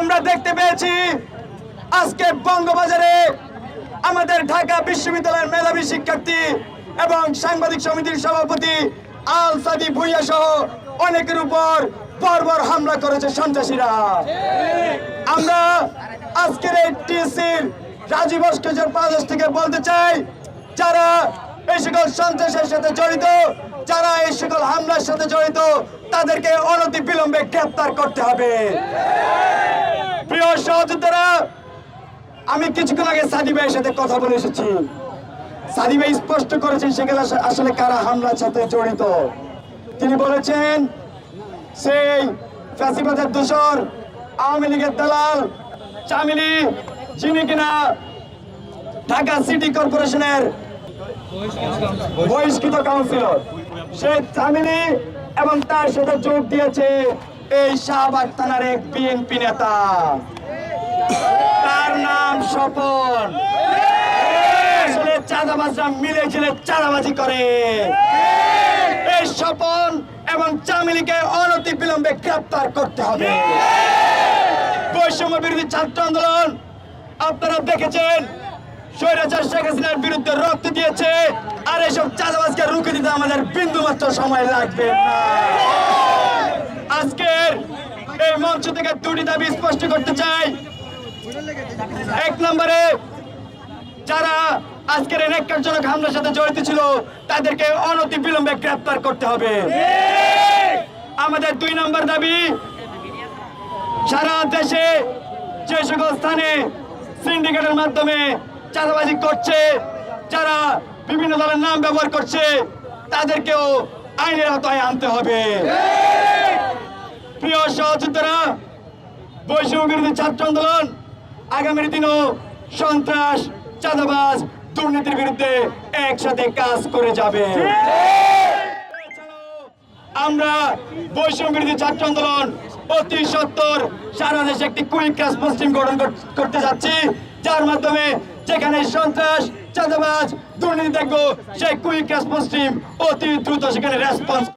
আমরা দেখতে পেয়েছি আজকে বঙ্গবাজারে আমাদের ঢাকা বিশ্ববিদ্যালয়ের মেধাবী শিক্ষার্থী এবং সাংবাদিক সমিতির সভাপতি আল সাদি ভুইয়া সহ অনেকের উপর বর্বর হামলা করেছে সন্ত্রাসীরা। আমরা আজকের এই টিএসসির রাজীব ভাস্কর্যের পাদেশ থেকে বলতে চাই, যারা এই সকল সন্ত্রাসের সাথে জড়িত, যারা এই সকল হামলার সাথে জড়িত, তাদেরকে অনতি বিলম্বে গ্রেপ্তার করতে হবে। প্রিয় সহযোদ্ধারা, আমি কিছুক্ষণ আগে সাদি ভাইয়ের সাথে কথা বলে এসেছি। সাদি ভাই স্পষ্ট করেছেন সেখানে আসলে কারা হামলার সাথে জড়িত। তিনি বলেছেন, সেই ফ্যাসিবাদের দোষর আওয়ামী লীগের দালাল চামিলি, যিনি কিনা ঢাকা সিটি কর্পোরেশনের বহিষ্কৃত কাউন্সিলর, সে চামিলি এবং তার সাথে যোগ দিয়েছে। এই শাহবাগ থানার এক বিএনপি নেতা। তার নাম স্বপন। চাঁদাবাজরা মিলে ঝিলে চাঁদাবাজি করে। এই স্বপন এবং চামিলিকে অনতি বিলম্বে গ্রেপ্তার করতে হবে। বৈষম্য বিরোধী ছাত্র আন্দোলন, আপনারা দেখেছেন, স্বৈরাচার শেখ হাসিনার বিরুদ্ধে রক্ত দিয়েছে, আর এইসব চাঁদাবাজকে রুখে দিতে আমাদের বিন্দু মাত্র সময় লাগবে না। মঞ্চ থেকে দুটি দাবি স্পষ্ট করতে চাই। এক নম্বরে, যারা আজকের এই ন্যাক্কারজনক হামলার সাথে জড়িত ছিল, তাদেরকে অনতি বিলম্বে গ্রেপ্তার করতে হবে। আমাদের দুই নম্বর দাবি, সারা দেশে যে সকল স্থানে সিন্ডিকেটের মাধ্যমে চাঁদাবাজি করছে, যারা বিভিন্ন ধরনের নাম ব্যবহার করছে, তাদেরকেও আইনের আওতায় আনতে হবে। প্রিয় সহযোদ্ধারা বৈষম্য বিরোধী ছাত্র আন্দোলন, আগামীর দিনও সন্ত্রাস, চাঁদাবাজ, দুর্নীতির বিরুদ্ধে একসাথে কাজ করে যাবে। আমরা বৈষম্য বিরোধী ছাত্র আন্দোলন অতি সত্তর সারা দেশে একটি কুইক রেসপন্স টিম গঠন করতে যাচ্ছি। যার মাধ্যমে যেখানে সন্ত্রাস, চাঁদাবাজ, দুর্নীতি দেখব, সেই কুইক রেসপন্স টিম অতি দ্রুত সেখানে রেসপন্স